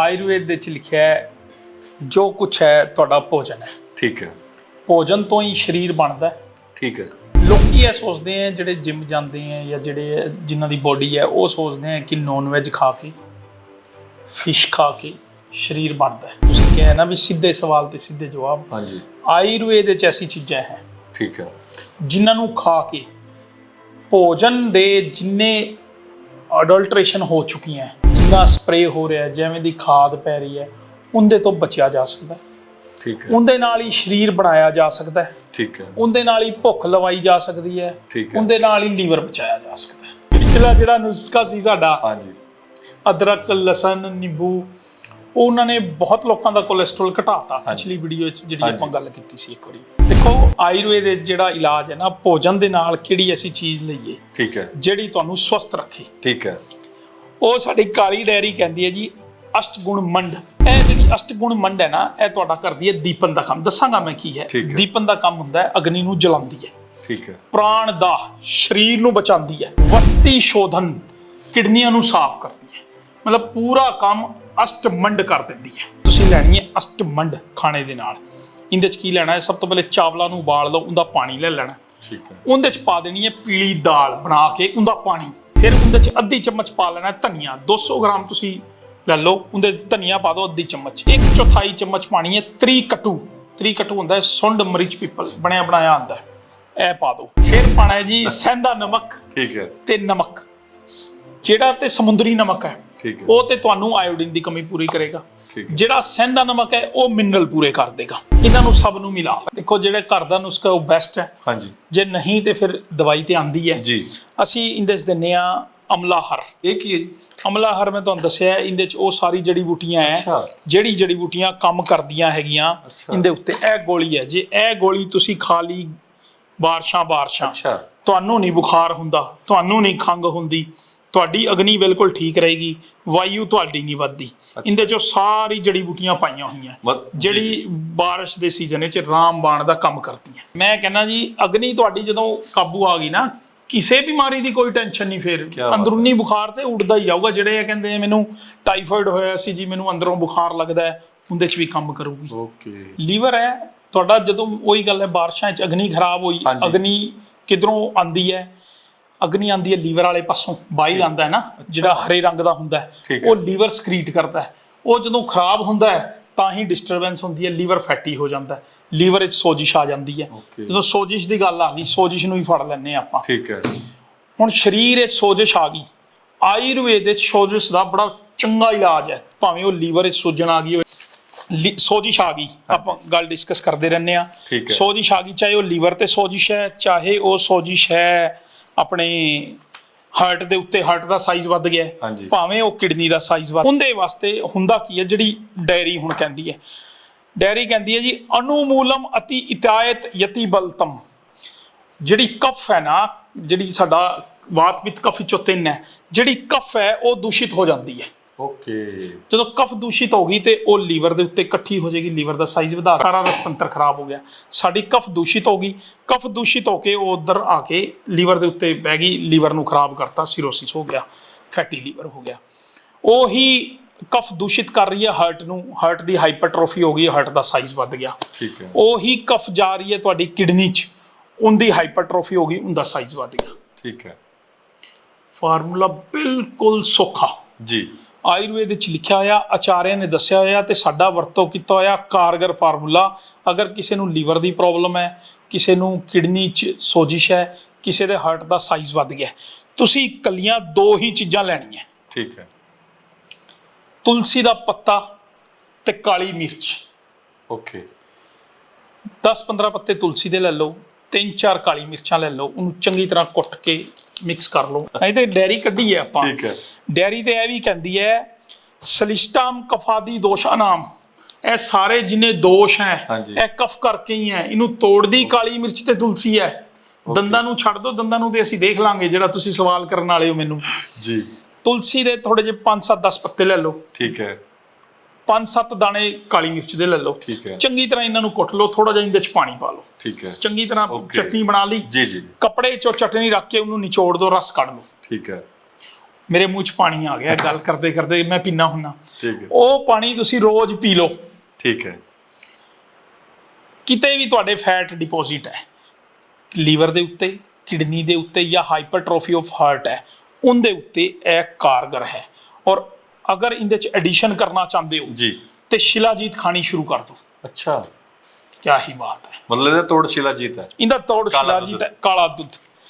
ਆਯੁਰਵੇਦ ਦੇ ਵਿੱਚ ਲਿਖਿਆ ਹੈ ਜੋ ਕੁਝ ਹੈ ਤੁਹਾਡਾ ਭੋਜਨ ਹੈ। ਠੀਕ ਹੈ। ਭੋਜਨ ਤੋਂ ਹੀ ਸਰੀਰ ਬਣਦਾ ਹੈ। ਠੀਕ ਹੈ। ਲੋਕੀ ਇਹ ਸੋਚਦੇ ਆ ਜਿਹੜੇ ਜਿਮ ਜਾਂਦੇ ਆ ਜਾਂ ਜਿਹੜੇ ਜਿਨ੍ਹਾਂ ਦੀ ਬੋਡੀ ਹੈ ਉਹ ਸੋਚਦੇ ਆ ਕਿ ਨੌਨ ਵੈਜ ਖਾ ਕੇ ਫਿਸ਼ ਖਾ ਕੇ ਸਰੀਰ ਬਣਦਾ ਹੈ। ਤੁਸੀਂ ਕਿਹਾ ਨਾ ਵੀ ਸਿੱਧੇ ਸਵਾਲ ਤੇ ਸਿੱਧੇ ਜਵਾਬ। ਹਾਂਜੀ। ਆਯੁਰਵੇਦ ਵਿੱਚ ਐਸੀ ਚੀਜ਼ਾਂ ਹੈ। ਠੀਕ ਹੈ। ਜਿਨ੍ਹਾਂ ਨੂੰ ਖਾ ਕੇ ਭੋਜਨ ਦੇ ਜਿੰਨੇ ਅਡਲਟ੍ਰੇਸ਼ਨ ਹੋ ਚੁੱਕੀਆਂ ਜਿੰਨਾ ਸਪਰੇ ਹੋ ਰਿਹਾ ਜਿਵੇਂ ਦੀ ਖਾਦ ਪੈ ਰਹੀ ਹੈ ਉਹਦੇ ਤੋਂ ਬਚਿਆ ਜਾ ਸਕਦਾ ਹੈ। ਠੀਕ ਹੈ। ਉਹਦੇ ਨਾਲ ਹੀ ਸਰੀਰ ਬਣਾਇਆ ਜਾ ਸਕਦਾ ਹੈ। ਠੀਕ ਹੈ। ਉਹਦੇ ਨਾਲ ਹੀ ਭੁੱਖ ਲਵਾਈ ਜਾ ਸਕਦੀ ਹੈ। ਠੀਕ ਹੈ। ਉਹਦੇ ਨਾਲ ਹੀ ਲੀਵਰ ਬਚਾਇਆ ਜਾ ਸਕਦਾ ਹੈ। ਪਿਛਲਾ ਜਿਹੜਾ ਨੁਸਖਾ ਸੀ ਸਾਡਾ ਹਾਂਜੀ। ਅਦਰਕ ਲਸਣ ਨਿੰਬੂ ਉਹ ਉਹਨਾਂ ਨੇ ਬਹੁਤ ਲੋਕਾਂ ਦਾ ਕੋਲੇਸਟ੍ਰੋਲ ਘਟਾਤਾ। ਪਿਛਲੀ ਵੀਡੀਓ ਵਿੱਚ ਜਿਹੜੀ ਆਪਾਂ ਗੱਲ ਕੀਤੀ ਸੀ ਇੱਕ ਵਾਰੀ। ਦੇਖੋ ਆਯੁਰਵੇਦ ਜਿਹੜਾ ਇਲਾਜ ਹੈ ਨਾ ਭੋਜਨ ਦੇ ਨਾਲ ਕਿਹੜੀ ਐਸੀ ਚੀਜ਼ ਲਈਏ ਠੀਕ ਹੈ। ਜਿਹੜੀ ਤੁਹਾਨੂੰ ਸਵਸਥ ਰੱਖੇ। ਠੀਕ ਹੈ। ਉਹ ਸਾਡੀ ਕਾਲੀ ਡੈਰੀ ਕਹਿੰਦੀ ਹੈ ਜੀ ਅਸ਼ਟਗੁਣ ਮੰਡ। ਇਹ ਜਿਹੜੀ ਅਸ਼ਟਗੁਣ ਮੰਡ ਹੈ ਨਾ ਇਹ ਤੁਹਾਡਾ ਕਰਦੀ ਹੈ ਦੀਪਨ ਦਾ ਕੰਮ। ਦੱਸਾਂਗਾ ਮੈਂ ਕੀ ਹੈ। ਦੀਪਨ ਦਾ ਕੰਮ ਹੁੰਦਾ ਹੈ ਅਗਨੀ ਨੂੰ ਜਲਾਉਂਦੀ ਹੈ। ਠੀਕ ਹੈ। ਪ੍ਰਾਣ ਦਾ ਸਰੀਰ ਨੂੰ ਬਚਾਉਂਦੀ ਹੈ। ਵਸਤੀ ਸ਼ੋਧਨ ਕਿਡਨੀਆਂ ਨੂੰ ਸਾਫ਼ ਕਰਦੀ ਹੈ। ਮਤਲਬ ਪੂਰਾ ਕੰਮ ਅਸ਼ਟਮੰਡ ਕਰ ਦਿੰਦੀ ਹੈ। ਤੁਸੀਂ ਲੈਣੀ ਹੈ ਅਸ਼ਟਮੰਡ ਖਾਣੇ ਦੇ ਨਾਲ। ਇਹਦੇ ਚ ਕੀ ਲੈਣਾ ਹੈ? ਸਭ ਤੋਂ ਪਹਿਲੇ ਚਾਵਲਾਂ ਨੂੰ ਉਬਾਲ ਲਓ ਉਹਦਾ ਪਾਣੀ ਲੈ ਲੈਣਾ। ਠੀਕ ਹੈ। ਉਹਦੇ ਚ ਪਾ ਦੇਣੀ ਹੈ ਪੀਲੀ ਦਾਲ ਬਣਾ ਕੇ ਉਹਦਾ ਪਾਣੀ। ਫਿਰ ਉਹਦੇ ਚ ਅੱਧੀ ਚਮਚ ਪਾ ਲੈਣਾ ਧਨੀਆ। 200 ਗ੍ਰਾਮ ਤੁਸੀਂ ਲੈ ਲਓ ਉਹਦੇ ਧਨੀਆ ਪਾ ਦਿਓ ਅੱਧੀ ਚਮਚ। ਇੱਕ ਚੌਥਾਈ ਚਮਚ ਪਾਣੀ ਹੈ ਤ੍ਰੀ ਕਟੂ ਤ੍ਰੀ ਕਟੂ ਹੁੰਦਾ ਹੈ ਸੁੰਡ ਮਰੀਚ ਪੀਪਲ ਬਣਿਆ ਬਣਾਇਆ ਆਂਦਾ ਹੈ। ਇਹ ਪਾ ਦਿਓ। ਫਿਰ ਪਾਣਾ ਹੈ ਜੀ ਸੈਂਦਾ ਨਮਕ ਠੀਕ ਹੈ। ਤੇ ਨਮਕ। ਜਿਹੜਾ ਤੇ ਸਮੁੰਦਰੀ ਨਮਕ ਹੈ। ਉਹ ਤੇ ਤੁਹਾਨੂੰ ਆਇਓਡੀਨ ਦੀ ਕਮੀ ਪੂਰੀ ਕਰੇਗਾ। ਜਿਹੜਾ ਸੈਂਦਾ ਨਮਕ ਹੈ ਉਹ ਮਿਨਰਲ ਪੂਰੇ ਕਰ ਦੇਗਾ। ਇਹਨਾਂ ਨੂੰ ਸਭ ਨੂੰ ਮਿਲਾ। ਦੇਖੋ ਜਿਹੜੇ ਘਰ ਦਾ ਨੁਸਖਾ ਉਹ ਬੈਸਟ ਹੈ। ਹਾਂਜੀ। ਜੇ ਨਹੀਂ ਤੇ ਫਿਰ ਦਵਾਈ ਤੇ ਆਂਦੀ ਹੈ। ਜੀ। ਅਸੀਂ ਇਹਦੇ 'ਚ ਦਿੰਨੇ ਆ ਅਮਲਾ ਹਰ ਇਹ ਕੀ ਹੈ? ਅਮਲਾ ਹਰ ਮੈਂ ਤੁਹਾਨੂੰ ਦੱਸਿਆ ਇਹਦੇ 'ਚ ਉਹ ਸਾਰੀ ਜੜੀ ਬੂਟੀਆਂ ਹੈ। ਜਿਹੜੀ ਜੜੀ ਬੂਟੀਆਂ ਕੰਮ ਕਰਦੀਆਂ ਹੈਗੀਆਂ। ਇਹਦੇ ਉੱਤੇ ਇਹ ਗੋਲੀ ਹੈ। ਜੇ ਇਹ ਗੋਲੀ ਤੁਸੀਂ ਖਾ ਲਈ ਬਾਰਸ਼ਾਂ ਬਾਰਸ਼ਾਂ ਤੁਹਾਨੂੰ ਨਹੀਂ ਬੁਖਾਰ ਹੁੰਦਾ ਤੁਹਾਨੂੰ ਨਹੀਂ ਖੰਗ ਹੁੰਦੀ ਤੁਹਾਡੀ ਅਗਨੀ ਬਿਲਕੁਲ ਠੀਕ ਰਹੇਗੀ ਵਾਯੂ ਤੁਹਾਡੀ ਨਹੀਂ ਵੱਧਦੀ। ਇਹਦੇ 'ਚੋਂ ਸਾਰੀ ਜੜੀ ਬੂਟੀਆਂ ਪਾਈਆਂ ਹੋਈਆਂ। ਜਿਹੜੀ ਬਾਰਿਸ਼ ਦੇ ਸੀਜ਼ਨ ਵਿੱਚ ਰਾਮਬਾਣ ਦਾ ਕੰਮ ਕਰਦੀ ਹੈ ਮੈਂ ਕਹਿੰਦਾ ਜੀ ਅਗਨੀ ਤੁਹਾਡੀ ਜਦੋਂ ਕਾਬੂ ਆ ਗਈ ਨਾ ਕਿਸੇ ਬਿਮਾਰੀ ਦੀ ਕੋਈ ਟੈਨਸ਼ਨ ਨਹੀਂ ਫਿਰ। ਅੰਦਰੂਨੀ ਬੁਖਾਰ ਤੇ ਉੱਡਦਾ ਹੀ ਜਾਊਗਾ ਜਿਹੜੇ ਇਹ ਕਹਿੰਦੇ ਮੈਨੂੰ ਟਾਈਫਾਇਡ ਹੋਇਆ ਸੀ ਜੀ ਮੈਨੂੰ ਅੰਦਰੋਂ ਬੁਖਾਰ ਲੱਗਦਾ ਹੈ ਉਹਦੇ 'ਚ ਵੀ ਕੰਮ ਕਰੂਗੀ। ਓਕੇ। ਲੀਵਰ ਹੈ ਤੁਹਾਡਾ ਜਦੋਂ ਉਹੀ ਗੱਲ ਹੈ ਬਾਰਿਸ਼ਾਂ 'ਚ ਅਗਨੀ ਖਰਾਬ ਹੋਈ। ਅਗਨੀ ਕਿਧਰੋਂ ਆਂਦੀ ਹੈ ਅਗਨੀ ਆਂਦੀ ਹੈ ਲੀਵਰ ਵਾਲੇ ਪਾਸੋਂ ਬਾਈਲ ਆਂਦਾ ਹੈ ਨਾ ਜਿਹੜਾ ਹਰੇ ਰੰਗ ਦਾ ਹੁੰਦਾ ਹੈ। ਉਹ ਲੀਵਰ ਸਕਰੀਟ ਕਰਦਾ ਹੈ। ਉਹ ਜਦੋਂ ਖਰਾਬ ਹੁੰਦਾ ਹੈ ਤਾਂ ਹੀ ਡਿਸਟਰਬੈਂਸ ਹੁੰਦੀ ਹੈ ਲੀਵਰ ਫੈਟੀ ਹੋ ਜਾਂਦਾ ਹੈ। ਲੀਵਰ ਵਿੱਚ ਸੋਜਿਸ਼ ਆ ਜਾਂਦੀ ਹੈ. ਜਦੋਂ ਸੋਜਿਸ਼ ਦੀ ਗੱਲ ਆ ਗਈ ਸੋਜਿਸ਼ ਨੂੰ ਹੀ ਫੜ ਹਾਂ ਆਪਾਂ। ਠੀਕ ਹੈ। ਹੁਣ ਸਰੀਰ ਵਿੱਚ ਸੋਜਿਸ਼ ਆ ਗਈ। ਆਯੁਰਵੇਦ ਵਿੱਚ ਸੋਜਿਸ਼ ਦਾ ਬੜਾ ਚੰਗਾ ਇਲਾਜ ਹੈ। ਭਾਵੇਂ ਉਹ ਲੀਵਰ ਵਿੱਚ ਸੋਜਣ ਆ ਗਈ ਹੋਵੇ। ਸੋਜਿਸ਼ ਆ ਗਈ। ਆਪਾਂ ਗੱਲ ਡਿਸਕਸ ਕਰਦੇ ਰਹਿੰਦੇ ਆ। ਸੋਜਿਸ਼ ਆ ਗਈ ਚਾਹੇ ਉਹ ਲੀਵਰ ਤੇ ਸੋਜਿਸ਼ ਹੈ ਚਾਹੇ ਉਹ ਸੋਜਿਸ਼ ਹੈ। ਆਪਣੇ ਹਾਰਟ ਦੇ ਉੱਤੇ ਹਾਰਟ ਦਾ ਸਾਈਜ਼ ਵੱਧ ਗਿਆ ਹੈ, ਹਾਂਜੀ। ਭਾਵੇਂ ਉਹ ਕਿਡਨੀ ਦਾ ਸਾਈਜ਼ ਵੱਧ ਉਹਦੇ ਵਾਸਤੇ ਹੁੰਦਾ ਕੀ ਹੈ ਜਿਹੜੀ ਡਾਇਰੀ ਹੁਣ ਕਹਿੰਦੀ ਹੈ। ਡਾਇਰੀ ਕਹਿੰਦੀ ਹੈ ਜੀ ਅਨੁਮੂਲਮ ਅਤੀ ਇਤਾਇਤ ਯਤੀ ਬਲਤਮ। ਜਿਹੜੀ ਕਫ ਹੈ ਨਾ ਜਿਹੜੀ ਸਾਡਾ ਵਾਤ ਪਿੱਤ ਕਫ ਵਿੱਚੋਂ ਤਿੰਨ ਹੈ। ਜਿਹੜੀ ਕਫ ਹੈ ਉਹ ਦੂਸ਼ਿਤ ਹੋ ਜਾਂਦੀ ਹੈ। ਓਕੇ। ਜਦੋਂ ਕਫ ਦੂਸ਼ਿਤ ਹੋ ਗਈ ਤੇ ਉਹ ਲੀਵਰ ਦੇ ਉੱਤੇ ਇਕੱਠੀ ਹੋ ਜਾਏਗੀ ਲੀਵਰ ਦਾ ਸਾਈਜ਼ ਵਧਾ ਸਾਰਾ ਰਸਤੰਤਰ ਖਰਾਬ ਹੋ ਗਿਆ। ਸਾਡੀ ਕਫ ਦੂਸ਼ਿਤ ਹੋ ਗਈ। ਕਫ ਦੂਸ਼ਿਤ ਹੋ ਕੇ ਉਹ ਉਧਰ ਆ ਕੇ ਲੀਵਰ ਦੇ ਉੱਤੇ ਬਹਿ ਗਈ ਲੀਵਰ ਨੂੰ ਖਰਾਬ ਕਰਤਾ ਸਿਰੋਸਿਸ ਹੋ ਗਿਆ ਫੈਟੀ ਲੀਵਰ ਹੋ ਗਿਆ। ਉਹੀ ਕਫ ਦੂਸ਼ਿਤ ਕਰ ਰਹੀ ਹੈ ਹਾਰਟ ਨੂੰ ਹਾਰਟ ਦੀ ਹਾਈਪਰਟ੍ਰੋਫੀ ਹੋ ਗਈ ਹਾਰਟ ਦਾ ਸਾਈਜ਼ ਵੱਧ ਗਿਆ। ਠੀਕ ਹੈ। ਉਹੀ ਕਫ ਜਾ ਰਹੀ ਹੈ ਤੁਹਾਡੀ ਕਿਡਨੀ 'ਚ ਉਹਦੀ ਹਾਈਪਰਟ੍ਰੋਫੀ ਹੋ ਗਈ ਉਹਦਾ ਸਾਈਜ਼ ਵੱਧ ਗਿਆ। ਠੀਕ ਹੈ। ਫਾਰਮੂਲਾ ਬਿਲਕੁਲ ਸੌਖਾ। ਜੀ। ਆਯੁਰਵੇਦ ਵਿੱਚ ਲਿਖਿਆ ਹੋਇਆ ਆਚਾਰਿਆ ਨੇ ਦੱਸਿਆ ਹੋਇਆ ਤੇ ਸਾਡਾ ਵਰਤੋਂ ਕੀਤਾ ਹੋਇਆ ਕਾਰਗਰ ਫਾਰਮੂਲਾ। ਅਗਰ ਕਿਸੇ ਨੂੰ ਲੀਵਰ ਦੀ ਪ੍ਰੋਬਲਮ ਹੈ ਕਿਸੇ ਨੂੰ ਕਿਡਨੀ 'ਚ ਸੋਜਿਸ਼ ਹੈ ਕਿਸੇ ਦੇ ਹਾਰਟ ਦਾ ਸਾਈਜ਼ ਵੱਧ ਗਿਆ ਤੁਸੀਂ ਇਕੱਲੀਆਂ ਦੋ ਹੀ ਚੀਜ਼ਾਂ ਲੈਣੀਆਂ। ਠੀਕ ਹੈ। ਤੁਲਸੀ ਦਾ ਪੱਤਾ ਤੇ ਕਾਲੀ ਮਿਰਚ। ਓਕੇ। 10-15 ਪੱਤੇ ਤੁਲਸੀ ਦੇ ਲੈ ਲਓ ਤਿੰਨ ਚਾਰ ਕਾਲੀ ਮਿਰਚਾਂ ਲੈ ਲਓ ਉਹਨੂੰ ਚੰਗੀ ਤਰ੍ਹਾਂ ਕੁੱਟ ਕੇ ਮਿਕਸ ਕਰ ਲਓ। ਇਹ ਤੇ ਡੈਰੀ ਕੱਢੀ ਹੈ ਆਪਾਂ। ਠੀਕ ਹੈ। ਡੈਰੀ ਤੇ ਇਹ ਵੀ ਕਹਿੰਦੀ ਹੈ ਸਲਿਸ਼ਟਮ ਕਫਾਦੀ ਦੋਸ਼ਾ ਨਾਮ ਇਹ ਸਾਰੇ ਜਿੰਨੇ ਦੋਸ਼ ਹੈ। ਇਹ ਕਫ ਕਰਕੇ ਹੀ ਹੈ। ਇਹਨੂੰ ਤੋੜਦੀ ਕਾਲੀ ਮਿਰਚ ਤੇ ਤੁਲਸੀ ਹੈ। ਦੰਦਾਂ ਨੂੰ ਛੱਡ ਦਿਓ ਦੰਦਾਂ ਨੂੰ ਤੇ ਅਸੀਂ ਦੇਖ ਲਾਂਗੇ ਜਿਹੜਾ ਤੁਸੀਂ ਸਵਾਲ ਕਰਨ ਵਾਲੇ ਹੋ ਮੈਨੂੰ। ਜੀ। ਤੁਲਸੀ ਦੇ ਥੋੜੇ ਜਿਹੇ 5-7 10 ਪੱਤੇ ਲੈ ਲਓ। ਠੀਕ ਹੈ। 5-7 ਦਾਣੇ ਕਾਲੀ ਮਿਰਚ ਦੇ ਲੈ ਲਓ। ਠੀਕ ਹੈ। ਚੰਗੀ ਤਰ੍ਹਾਂ ਇਹਨਾਂ ਨੂੰ ਕੁੱਟ ਲਓ ਥੋੜਾ ਜਿਹਾ ਇਹਦੇ ਚ ਪਾਣੀ ਪਾ ਲਓ। ਠੀਕ ਹੈ। ਚੰਗੀ ਤਰ੍ਹਾਂ. ਚਟਨੀ ਬਣਾ ਲਈ। ਜੀ ਜੀ ਕੱਪੜੇ ਚੋਂ ਚਟਨੀ ਰੱਖ ਕੇ ਉਹਨੂੰ ਨਿਚੋੜ ਦਿਓ ਰਸ ਕੱਢ ਲਓ। ਠੀਕ ਹੈ। ਮੇਰੇ ਮੂੰਹ 'ਚ ਪਾਣੀ ਆ ਗਿਆ ਗੱਲ ਕਰਦੇ ਕਰਦੇ ਮੈਂ ਪੀਣਾ ਹੁੰਨਾ। ਠੀਕ ਹੈ। ਉਹ ਪਾਣੀ ਤੁਸੀਂ ਰੋਜ਼ ਪੀ ਲਓ। ਠੀਕ ਹੈ। ਕਿਤੇ ਵੀ ਤੁਹਾਡੇ ਫੈਟ ਡਿਪੋਜ਼ਿਟ ਹੈ ਲੀਵਰ ਦੇ ਉੱਤੇ ਕਿਡਨੀ ਦੇ ਉੱਤੇ ਜਾਂ ਹਾਈਪਰਟ੍ਰੋਫੀ ਆਫ ਹਾਰਟ ਹੈ ਉਹਦੇ ਉੱਤੇ ਇਹ ਕਾਰਗਰ ਹੈ। ਔਰ ਅਗਰ ਇਹਦੇ ਚ ਐਡੀਸ਼ਨ ਕਰਨਾ ਚਾਹੁੰਦੇ ਹੋ ਜੀ। ਤੇ ਸ਼ਿਲਾਜੀਤ ਖਾਣੀ ਸ਼ੁਰੂ ਕਰ ਦਿਓ। ਅੱਛਾ। ਕਿਆ ਹੀ ਬਾਤ ਹੈ। ਮਤਲਬ ਇਹਦਾ ਤੋੜ ਸ਼ਿਲਾਜੀਤ ਹੈ। ਇਹਦਾ ਤੋੜ ਸ਼ਿਲਾਜੀਤ। ਹੈ ਕਾਲਾ ਦੁੱਧ।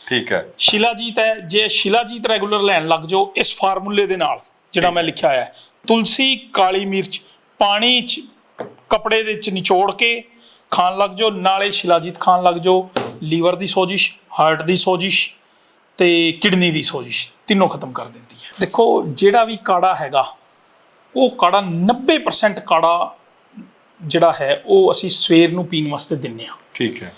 ਠੀਕ ਹੈ। ਸ਼ਿਲਾਜੀਤ ਹੈ ਜੇ ਸ਼ਿਲਾਜੀਤ ਰੈਗੂਲਰ ਲੈਣ ਲੱਗ ਜਾਓ ਇਸ ਫਾਰਮੂਲੇ ਦੇ ਨਾਲ ਜਿਹੜਾ ਮੈਂ ਲਿਖਿਆ ਹੋਇਆ ਹੈ। ਤੁਲਸੀ ਕਾਲੀ ਮਿਰਚ ਪਾਣੀ ਚ ਕਪੜੇ ਦੇ ਵਿੱਚ ਨਿਚੋੜ ਕੇ ਖਾਣ ਲੱਗ ਜਾਓ ਨਾਲੇ ਸ਼ਿਲਾਜੀਤ ਖਾਣ ਲੱਗ ਜਾਓ। ਲੀਵਰ ਦੀ ਸੋਜਿਸ਼ ਹਾਰਟ ਦੀ ਸੋਜਿਸ਼ ਤੇ ਕਿਡਨੀ ਦੀ ਸੋਜਿਸ਼ ਤਿੰਨੋਂ ਖਤਮ ਕਰ ਦਿੰਦੀ ਹੈ। ਦੇਖੋ ਜਿਹੜਾ ਵੀ ਕਾੜਾ ਹੈਗਾ ਉਹ ਕਾੜਾ 90% ਕਾੜਾ ਜਿਹੜਾ ਹੈ ਉਹ ਅਸੀਂ ਸਵੇਰ ਨੂੰ ਪੀਣ ਵਾਸਤੇ ਦਿੰਨੇ ਆ ਠੀਕ ਹੈ।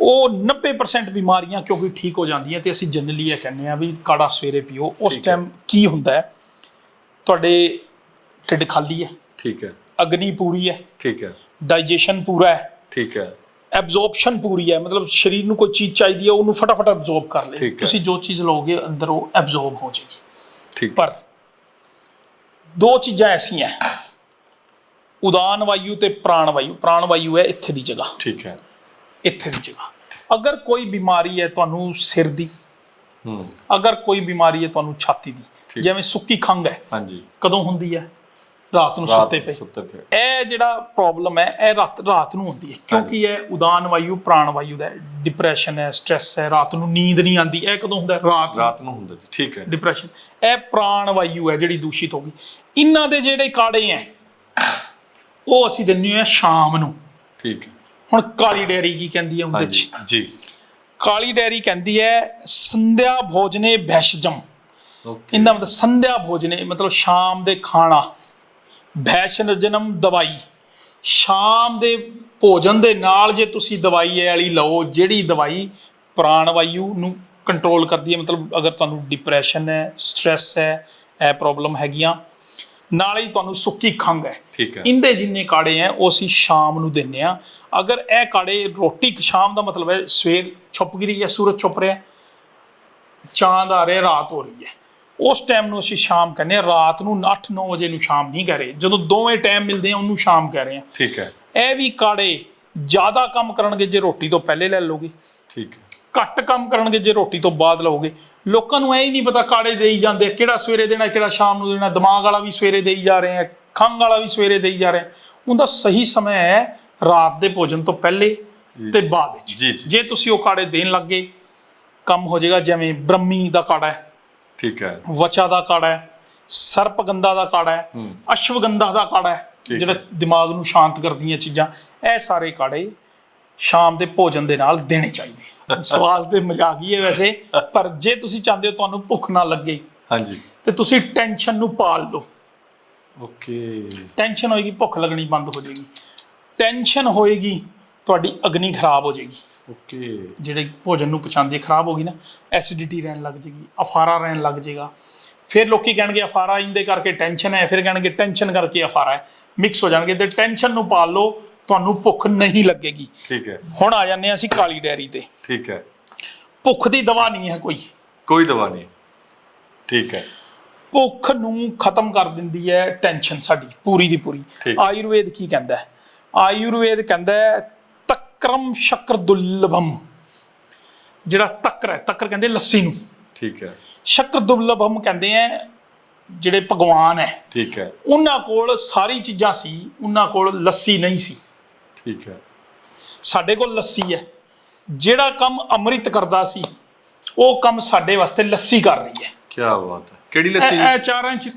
ਉਹ 90% ਬਿਮਾਰੀਆਂ ਕਿਉਂਕਿ ਠੀਕ ਹੋ ਜਾਂਦੀਆਂ ਤੇ ਅਸੀਂ ਜਨਰਲੀ ਇਹ ਕਹਿੰਦੇ ਆ ਵੀ ਕਾੜਾ ਸਵੇਰੇ ਪੀਓ। ਉਸ। ਟਾਈਮ ਕੀ ਹੁੰਦਾ ਹੈ ਤੁਹਾਡੇ ਢਿੱਡ ਖਾਲੀ ਹੈ। ਠੀਕ ਹੈ। ਅਗਨੀ ਪੂਰੀ ਹੈ। ਠੀਕ ਹੈ। ਡਾਈਜੈਸ਼ਨ ਪੂਰਾ ਹੈ। ਠੀਕ ਹੈ। ਐਬਜ਼ੌਰਪਸ਼ਨ ਪੂਰੀ ਹੈ ਮਤਲਬ ਸਰੀਰ ਨੂੰ ਕੋਈ ਚੀਜ਼ ਚਾਹੀਦੀ ਹੈ ਉਹਨੂੰ ਫਟਾਫਟ ਐਬਜ਼ੌਰਬ ਕਰ ਲੇ ਠੀਕ ਹੈ। ਤੁਸੀਂ ਜੋ ਚੀਜ਼ ਲਓਗੇ ਅੰਦਰ ਉਹ ਐਬਜ਼ੌਰਬ ਹੋ ਜਾਏਗੀ। ਠੀਕ। ਪਰ ਦੋ ਚੀਜ਼ਾਂ ਐਸੀਆਂ ਹੈ। ਉਦਾਨ ਵਾਯੂ ਤੇ ਪ੍ਰਾਣ ਵਾਯੂ। ਪ੍ਰਾਣ ਵਾਯੂ ਹੈ ਇੱਥੇ ਦੀ ਜਗ੍ਹਾ। ਠੀਕ ਹੈ। ਇੱਥੇ ਦੀ ਜਗ੍ਹਾ। ਅਗਰ ਕੋਈ ਬਿਮਾਰੀ ਹੈ ਤੁਹਾਨੂੰ ਸਿਰ ਦੀ ਹੂੰ। ਅਗਰ ਕੋਈ ਬਿਮਾਰੀ ਹੈ ਤੁਹਾਨੂੰ ਛਾਤੀ ਦੀ ਠੀਕ। ਜਿਵੇਂ ਸੁੱਕੀ ਖੰਘ ਹੈ। ਹਾਂਜੀ। ਕਦੋਂ ਹੁੰਦੀ ਹੈ? ਰਾਤ ਨੂੰ ਸੁੱਤੇ ਪਏ। ਸੁੱਤੇ ਪਏ। ਇਹ ਜਿਹੜਾ ਪ੍ਰੋਬਲਮ ਹੈ ਇਹ ਰਾਤ ਰਾਤ ਨੂੰ ਹੁੰਦੀ ਹੈ। ਕਿਉਂਕਿ ਇਹ ਉਦਾਨ ਵਾਯੂ ਪ੍ਰਾਣ ਵਾਯੂ ਦਾ ਡਿਪਰੈਸ਼ਨ ਹੈ ਸਟ੍ਰੈਸ ਹੈ ਰਾਤ ਨੂੰ ਨੀਂਦ ਨਹੀਂ ਆਉਂਦੀ। ਇਹ ਕਦੋਂ ਹੁੰਦਾ? ਰਾਤ ਰਾਤ ਨੂੰ ਹੁੰਦਾ ਜੀ ਠੀਕ ਹੈ। ਡਿਪਰੈਸ਼ਨ ਇਹ ਪ੍ਰਾਣ ਵਾਯੂ ਹੈ ਜਿਹੜੀ ਦੂਸ਼ਿਤ ਹੋ ਗਈ। ਇਹਨਾਂ ਦੇ ਜਿਹੜੇ ਕਾੜੇ ਹੈ ਉਹ ਅਸੀਂ ਦਿੰਨੇ ਆ ਸ਼ਾਮ ਨੂੰ। ਠੀਕ ਹੈ। ਹੁਣ ਕਾਲੀ ਡੈਰੀ ਕੀ ਕਹਿੰਦੀ ਹੈ ਉਹਦੇ ਚ ਜੀ। ਕਾਲੀ ਡੈਰੀ ਕਹਿੰਦੀ ਹੈ ਸੰਧਿਆ ਭੋਜਨੇ ਭੈਸ਼ਜਮ ਓਕੇ। ਇਹਦਾ ਮਤਲਬ ਸੰਧਿਆ ਭੋਜਨੇ ਮਤਲਬ ਸ਼ਾਮ ਦੇ ਖਾਣਾ। ਭੈਸ਼ਨਜਨਮ ਦਵਾਈ। ਸ਼ਾਮ ਦੇ ਭੋਜਨ ਦੇ ਨਾਲ ਜੇ ਤੁਸੀਂ ਦਵਾਈ ਵਾਲੀ ਲਓ ਜਿਹੜੀ ਦਵਾਈ ਪ੍ਰਾਣ ਵਾਯੂ ਨੂੰ ਕੰਟਰੋਲ ਕਰਦੀ ਹੈ ਮਤਲਬ ਅਗਰ ਤੁਹਾਨੂੰ ਡਿਪਰੈਸ਼ਨ ਹੈ ਸਟ੍ਰੈਸ ਹੈ ਇਹ ਪ੍ਰੋਬਲਮ ਹੈਗੀਆਂ ਨਾਲ ਹੀ ਤੁਹਾਨੂੰ ਸੁੱਕੀ ਖੰਘ ਹੈ। ਠੀਕ ਹੈ। ਇੰਦੇ ਜਿੰਨੇ ਕਾੜੇ ਹੈ ਉਹ ਅਸੀਂ ਸ਼ਾਮ ਨੂੰ ਦਿੰਨੇ ਆ ਅਗਰ ਇਹ ਕਾੜੇ ਰੋਟੀ ਸ਼ਾਮ ਦਾ ਮਤਲਬ ਹੈ ਸਵੇਰ ਛੁਪ ਗਈ ਹੈ ਸੂਰਜ ਛੁਪ ਰਿਹਾ ਚਾਂਦ ਆ ਰਿਹਾ ਰਾਤ ਹੋ ਰਹੀ ਹੈ। ਉਸ ਟਾਈਮ ਨੂੰ ਅਸੀਂ ਸ਼ਾਮ ਕਹਿੰਦੇ ਆ ਰਾਤ ਨੂੰ 8-9 ਵਜੇ ਨੂੰ ਸ਼ਾਮ ਨਹੀਂ ਕਹਿ ਰਹੇ। ਜਦੋਂ ਦੋਵੇਂ ਟਾਈਮ ਮਿਲਦੇ ਆ ਉਹਨੂੰ ਸ਼ਾਮ ਕਹਿ ਰਹੇ ਆ। ਠੀਕ ਹੈ। ਇਹ ਵੀ ਕਾੜੇ ਜ਼ਿਆਦਾ ਕੰਮ ਕਰਨਗੇ ਜੇ ਰੋਟੀ ਤੋਂ ਪਹਿਲੇ ਲੈ ਲਓਗੇ। ਠੀਕ ਹੈ। ਘੱਟ ਕੰਮ ਕਰਨਗੇ ਜੇ ਰੋਟੀ ਤੋਂ ਬਾਅਦ ਲਓਗੇ। ਲੋਕਾਂ ਨੂੰ ਐ ਹੀ ਨਹੀਂ ਪਤਾ ਕਾੜੇ ਦੇਈ ਜਾਂਦੇ ਕਿਹੜਾ ਸਵੇਰੇ ਦੇਣਾ ਕਿਹੜਾ ਸ਼ਾਮ ਨੂੰ ਦੇਣਾ। ਦਿਮਾਗ ਵਾਲਾ ਵੀ ਸਵੇਰੇ ਦੇਈ ਜਾ ਰਹੇ ਆ ਖੰਘ ਵਾਲਾ ਵੀ ਸਵੇਰੇ ਦੇਈ ਜਾ ਰਹੇ ਆ। ਉਹਦਾ ਸਹੀ ਸਮਾਂ ਹੈ ਰਾਤ ਦੇ ਭੋਜਨ ਤੋਂ ਪਹਿਲੇ ਤੇ ਬਾਅਦ ਵਿੱਚ। ਜੇ ਤੁਸੀਂ ਉਹ ਕਾੜੇ ਦੇਣ ਲੱਗੇ ਕੰਮ ਹੋ ਜਾਏਗਾ ਜਿਵੇਂ ਬ੍ਰਹਮੀ ਦਾ ਕਾੜਾ ਹੈ। ਠੀਕ ਹੈ। ਵਚਾ ਦਾ ਕਾੜਾ ਹੈ ਸਰਪਗੰਧਾ ਦਾ ਕਾੜਾ ਹੈ। ਅਸ਼ਵਗੰਧਾ ਦਾ ਕਾੜਾ ਹੈ ਜਿਹੜਾ। ਦਿਮਾਗ ਨੂੰ ਸ਼ਾਂਤ ਕਰਦੀਆਂ ਚੀਜ਼ਾਂ ਇਹ ਸਾਰੇ ਕਾੜੇ ਸ਼ਾਮ ਦੇ ਭੋਜਨ ਦੇ ਨਾਲ ਦੇਣੇ ਚਾਹੀਦੇ ਸਵਾਲ ਤੇ ਮਜ਼ਾਕ ਹੀ ਹੈ ਵੈਸੇ ਪਰ ਜੇ ਤੁਸੀਂ ਚਾਹੁੰਦੇ ਹੋ ਤੁਹਾਨੂੰ ਭੁੱਖ ਨਾ ਲੱਗੇ ਹਾਂਜੀ। ਤੇ ਤੁਸੀਂ ਟੈਨਸ਼ਨ ਨੂੰ ਪਾਲ ਲਓ। ਓਕੇ। ਟੈਨਸ਼ਨ ਹੋਏਗੀ ਭੁੱਖ ਲੱਗਣੀ ਬੰਦ ਹੋ ਜਾਏਗੀ। ਟੈਨਸ਼ਨ ਹੋਏਗੀ ਤੁਹਾਡੀ ਅਗਨੀ ਖਰਾਬ ਹੋ ਜਾਏਗੀ। ਓਕੇ। ਜਿਹੜੇ ਭੋਜਨ ਨੂੰ ਹੈ ਖਰਾਬ ਹੋ ਗਈ ਨਾ ਐਸਿਡਿਟੀ ਰਹਿਣ ਲੱਗ ਜੇਗੀ ਅਫਾਰਾ ਰਹਿਣ ਲੱਗ ਜੇਗਾ। ਫਿਰ ਲੋਕੀ ਕਹਿਣਗੇ ਅਫਾਰਾ ਇੰਦੇ ਕਰਕੇ ਟੈਨਸ਼ਨ ਹੈ ਫਿਰ ਕਹਿਣਗੇ ਟੈਨਸ਼ਨ ਕਰਕੇ ਅਫਾਰਾ ਹੈ। ਮਿਕਸ ਹੋ ਜਾਣਗੇ ਤੇ ਟੈਨਸ਼ਨ ਨੂੰ ਪਾਲ ਲਓ ਤੁਹਾਨੂੰ ਭੁੱਖ ਨਹੀਂ ਲੱਗੇਗੀ। ਠੀਕ ਹੈ। ਹੁਣ ਆ ਜਾਂਦੇ ਹਾਂ ਅਸੀਂ ਕਾਲੀ ਡੈਰੀ ਤੇ। ਠੀਕ ਹੈ। ਭੁੱਖ ਦੀ ਦਵਾ ਨਹੀਂ ਹੈ ਕੋਈ। ਕੋਈ ਦਵਾ ਨਹੀਂ। ਠੀਕ ਹੈ। ਭੁੱਖ ਨੂੰ ਖਤਮ ਕਰ ਦਿੰਦੀ ਹੈ ਟੈਨਸ਼ਨ ਸਾਡੀ ਪੂਰੀ ਦੀ ਪੂਰੀ। ਆਯੁਰਵੇਦ ਕੀ ਕਹਿੰਦਾ ਹੈ? ਆਯੁਰਵੇਦ ਕਹਿੰਦਾ ਹੈ ਤਕਰਮ ਸ਼ਕਰ ਦੁਰਲਭਮ ਜਿਹੜਾ ਤੱਕਰ ਹੈ ਤੱਕਰ ਕਹਿੰਦੇ ਲੱਸੀ ਨੂੰ। ਠੀਕ ਹੈ। ਸ਼ਕਰ ਦੁਰਲਭਮ ਕਹਿੰਦੇ ਆ ਜਿਹੜੇ ਭਗਵਾਨ ਹੈ। ਠੀਕ ਹੈ। ਉਹਨਾਂ ਕੋਲ ਸਾਰੀ ਚੀਜ਼ਾਂ ਸੀ ਉਹਨਾਂ ਕੋਲ ਲੱਸੀ ਨਹੀਂ ਸੀ। ਠੀਕ ਹੈ। ਸਾਡੇ ਕੋਲ ਲੱਸੀ ਹੈ। ਜਿਹੜਾ ਕੰਮ ਅੰਮ੍ਰਿਤ ਕਰਦਾ ਸੀ ਉਹ ਕੰਮ ਸਾਡੇ ਵਾਸਤੇ ਲੱਸੀ ਕਰ ਰਹੀ ਹੈ। ਕੀ ਬਾਤ ਹੈ। ਕਿਹੜੀ ਲੱਸੀ? ਇਹ ਆਚਾਰਾਂ ਚ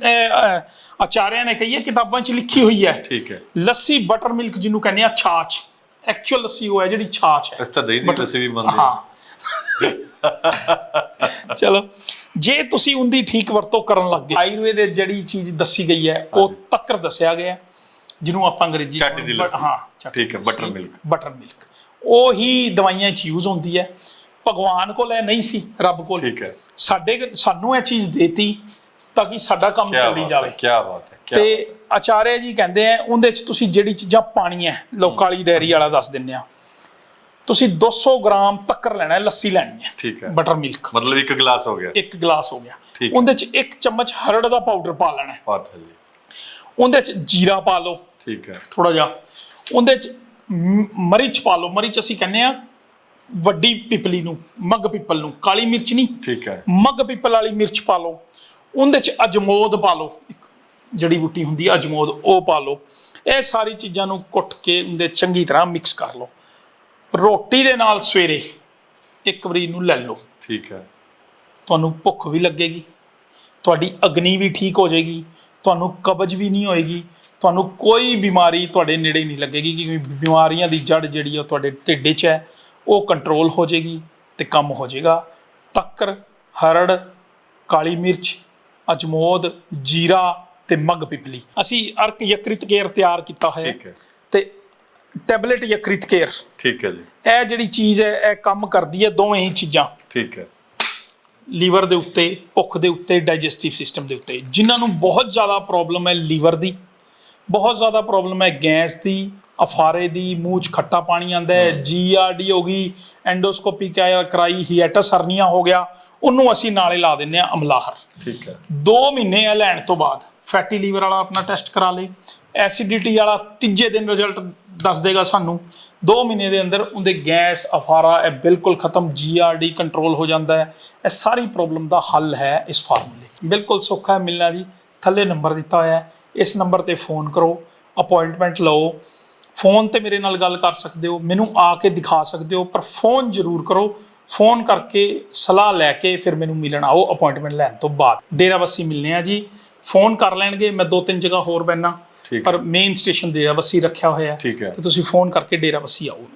ਆਚਾਰਿਆਂ ਨੇ ਕਹੀ ਹੈ ਕਿਤਾਬਾਂ 'ਚ ਲਿਖੀ ਹੋਈ ਹੈ। ਠੀਕ ਹੈ। ਲੱਸੀ ਬਟਰ ਮਿਲਕ ਜਿਹਨੂੰ ਕਹਿੰਦੇ ਆ ਛਾਛ। ਐਕਚੁਅਲ ਲੱਸੀ ਉਹ ਹੈ ਜਿਹੜੀ ਛਾਛ ਹੈ। ਇਸ ਤਾਂ ਦਹੀਂ ਦੀ ਲੱਸੀ ਵੀ ਬਣਦੀ ਹਾਂ। ਚਲੋ ਜੇ ਤੁਸੀਂ ਉਹਦੀ ਠੀਕ ਵਰਤੋਂ ਕਰਨ ਲੱਗ ਗਏ ਆਯੁਰਵੇਦ ਦੇ ਜਿਹੜੀ ਚੀਜ਼ ਦੱਸੀ ਗਈ ਹੈ ਉਹ ਤੱਕਰ ਦੱਸਿਆ ਗਿਆ ਜਿਹਨੂੰ ਆਪਾਂ ਅੰਗਰੇਜ਼ੀ ਚਾਟੀ ਦੀ ਲੱਸੀ। ਹਾਂ ਠੀਕ ਹੈ, ਲੱਸੀ, milk। butter milk ਉਹ ਹੀ ਦਵਾਈਆਂ 'ਚ ਯੂਜ਼ ਹੁੰਦੀ ਹੈ। ਭਗਵਾਨ ਕੋਲ ਇਹ ਨਹੀਂ ਸੀ ਰੱਬ ਕੋਲ। ਠੀਕ ਹੈ। ਸਾਡੇ ਸਾਨੂੰ ਇਹ ਚੀਜ਼ ਦੇਤੀ ਤਾਂ ਕਿ ਸਾਡਾ ਕੰਮ ਕੀ ਚੱਲੀ ਜਾਵੇ। ਕੀ ਬਾਤ ਹੈ ਕੀ ਤੇ ਆਚਾਰਿਆ ਜੀ ਕਹਿੰਦੇ ਆ ਉਹਦੇ ਚ ਤੁਸੀਂ ਜਿਹੜੀ ਚੀਜ਼ਾਂ ਪਾਣੀਆਂ ਲੋਕਾਂ ਵਾਲੀ ਡੈਰੀ ਵਾਲਾ ਦੱਸ ਦਿੰਨੇ ਆ। ਤੁਸੀਂ 200 ਗ੍ਰਾਮ ਤੱਕਰ ਲੈਣਾ ਹੈ ਲੱਸੀ ਲੈਣੀ ਹੈ। ਠੀਕ ਹੈ। ਬਟਰ ਮਿਲਕ ਮਤਲਬ ਇੱਕ ਗਲਾਸ ਹੋ ਗਿਆ। ਇੱਕ ਗਲਾਸ ਹੋ ਗਿਆ। ਉਹਦੇ ਚ ਇੱਕ ਚਮਚ ਹਰੜ ਦਾ ਪਾਊਡਰ ਪਾ ਲੈਣਾ ਹੈ। ਜੀ। ਉਹਦੇ ਚ ਜੀਰਾ ਪਾ ਲਓ। ਠੀਕ ਹੈ। ਥੋੜਾ ਜਿਹਾ। ਉਹਦੇ ਚ ਮਰੀਚ ਪਾ ਲਓ। ਮਰੀਚ ਅਸੀਂ ਕਹਿੰਦੇ ਆ ਵੱਡੀ ਪਿਪਲੀ ਨੂੰ ਮੱਗ ਪਿੱਪਲ ਨੂੰ ਕਾਲੀ ਮਿਰਚ ਨਹੀਂ। ਠੀਕ ਹੈ। ਮੱਗ ਪਿੱਪਲ ਵਾਲੀ ਮਿਰਚ ਪਾ ਲਓ। ਉਹਦੇ ਚ ਅਜਮੋਦ ਪਾ ਲਓ। ਇੱਕ ਜੜੀ ਬੂਟੀ ਹੁੰਦੀ ਹੈ ਅਜਮੋਦ ਉਹ ਪਾ ਲਓ। ਇਹ ਸਾਰੀ ਚੀਜ਼ਾਂ ਨੂੰ ਕੁੱਟ ਕੇ ਉਹਦੇ ਚੰਗੀ ਤਰ੍ਹਾਂ ਮਿਕਸ ਕਰ ਲਓ। ਰੋਟੀ ਦੇ ਨਾਲ ਸਵੇਰੇ ਇੱਕ ਵਾਰੀ ਨੂੰ ਲੈ ਲਓ। ਠੀਕ ਹੈ। ਤੁਹਾਨੂੰ ਭੁੱਖ ਵੀ ਲੱਗੇਗੀ ਤੁਹਾਡੀ ਅਗਨੀ ਵੀ ਠੀਕ ਹੋ ਜਾਏਗੀ ਤੁਹਾਨੂੰ ਕਬਜ਼ ਵੀ ਨਹੀਂ ਹੋਏਗੀ ਤੁਹਾਨੂੰ ਕੋਈ ਬਿਮਾਰੀ ਤੁਹਾਡੇ ਨੇੜੇ ਨਹੀਂ ਲੱਗੇਗੀ ਕਿਉਂਕਿ ਬਿਮਾਰੀਆਂ ਦੀ ਜੜ ਜਿਹੜੀ ਆ ਉਹ ਤੁਹਾਡੇ ਢਿੱਡ 'ਚ ਹੈ ਉਹ ਕੰਟਰੋਲ ਹੋ ਜਾਏਗੀ ਤੇ ਕੰਮ ਹੋ ਜਾਏਗਾ। ਤੱਕਰ ਹਰੜ ਕਾਲੀ ਮਿਰਚ ਅਜਮੋਦ ਜੀਰਾ ਤੇ ਮੱਗ ਪਿਪਲੀ। ਅਸੀਂ ਅਰਕ ਯਕ੍ਰਿਤ ਕੇਅਰ ਤਿਆਰ ਕੀਤਾ ਹੋਇਆ। ਠੀਕ ਹੈ। ਤੇ ਟੈਬਲੇਟ ਯਕ੍ਰਿਤ ਕੇਅਰ। ਠੀਕ ਹੈ ਜੀ। ਇਹ ਜਿਹੜੀ ਚੀਜ਼ ਹੈ ਇਹ ਕੰਮ ਕਰਦੀ ਹੈ ਦੋਵੇਂ ਹੀ ਚੀਜ਼ਾਂ। ਠੀਕ ਹੈ। ਲੀਵਰ ਦੇ ਉੱਤੇ ਭੁੱਖ ਦੇ ਉੱਤੇ ਡਾਈਜੈਸਟਿਵ ਸਿਸਟਮ ਦੇ ਉੱਤੇ। ਜਿਨ੍ਹਾਂ ਨੂੰ ਬਹੁਤ ਜ਼ਿਆਦਾ ਪ੍ਰੋਬਲਮ ਹੈ ਲੀਵਰ ਦੀ ਬਹੁਤ ਜ਼ਿਆਦਾ ਪ੍ਰੋਬਲਮ ਹੈ ਗੈਸ ਦੀ ਅਫਾਰੇ ਦੀ ਮੂੰਹ 'ਚ ਖੱਟਾ ਪਾਣੀ ਆਂਦਾ ਹੈ ਜੀਆਰਡੀ ਹੋ ਗਈ ਐਂਡੋਸਕੋਪੀ ਕਰਾਈ ਹੀਐਟਸ ਹਰਨੀਆ ਹੋ ਗਿਆ ਉਹਨੂੰ ਅਸੀਂ ਨਾਲੇ ਲਾ ਦਿੰਨੇ ਆ ਅਮਲਾਹਰ। ਠੀਕ ਹੈ। 2 ਮਹੀਨੇ ਆ ਲੈਣ ਤੋਂ ਬਾਅਦ ਫੈਟੀ ਲੀਵਰ ਵਾਲਾ ਆਪਣਾ ਟੈਸਟ ਕਰਾ ਲੇ ਐਸਿਡਿਟੀ ਵਾਲਾ ਤੀਜੇ ਦਿਨ ਰਿਜ਼ਲਟ ਦੱਸ ਦੇਗਾ ਸਾਨੂੰ। 2 ਮਹੀਨੇ ਦੇ ਅੰਦਰ ਉਹਦੇ ਗੈਸ ਅਫਾਰਾ ਇਹ ਬਿਲਕੁਲ ਖਤਮ ਜੀਆਰਡੀ ਕੰਟਰੋਲ ਹੋ ਜਾਂਦਾ ਹੈ। ਇਹ ਸਾਰੀ ਪ੍ਰੋਬਲਮ ਦਾ ਹੱਲ ਹੈ ਇਸ ਫਾਰਮੂਲੇ ਬਿਲਕੁਲ ਸੌਖਾ ਹੈ ਮਿਲਣਾ ਜੀ। ਥੱਲੇ ਨੰਬਰ ਦਿੱਤਾ ਹੋਇਆ ਹੈ। ਇਸ ਨੰਬਰ ਤੇ ਫੋਨ ਕਰੋ ਅਪਾਇੰਟਮੈਂਟ ਲਓ। ਫੋਨ ਤੇ ਮੇਰੇ ਨਾਲ ਗੱਲ ਕਰ ਸਕਦੇ ਹੋ ਮੈਨੂੰ ਆ ਕੇ ਦਿਖਾ ਸਕਦੇ ਹੋ ਪਰ ਫੋਨ ਜ਼ਰੂਰ ਕਰੋ। ਫੋਨ ਕਰਕੇ ਸਲਾਹ ਲੈ ਕੇ ਫਿਰ ਮੈਨੂੰ ਮਿਲਣ ਆਓ ਅਪਾਇੰਟਮੈਂਟ ਲੈਣ ਤੋਂ ਬਾਅਦ। ਡੇਰਾ ਬੱਸੀ ਮਿਲਨੇ ਆ ਜੀ। ਫੋਨ ਕਰ ਲੈਣਗੇ ਮੈਂ ਦੋ ਤਿੰਨ ਜਗ੍ਹਾ ਹੋਰ ਬੈਨਾ ਠੀਕ। ਪਰ ਮੇਨ ਸਟੇਸ਼ਨ ਡੇਰਾ ਬੱਸੀ ਰੱਖਿਆ ਹੋਇਆ। ਹੈ। ਤੇ ਤੁਸੀਂ ਫੋਨ ਕਰਕੇ ਡੇਰਾ ਬੱਸੀ ਆਓ।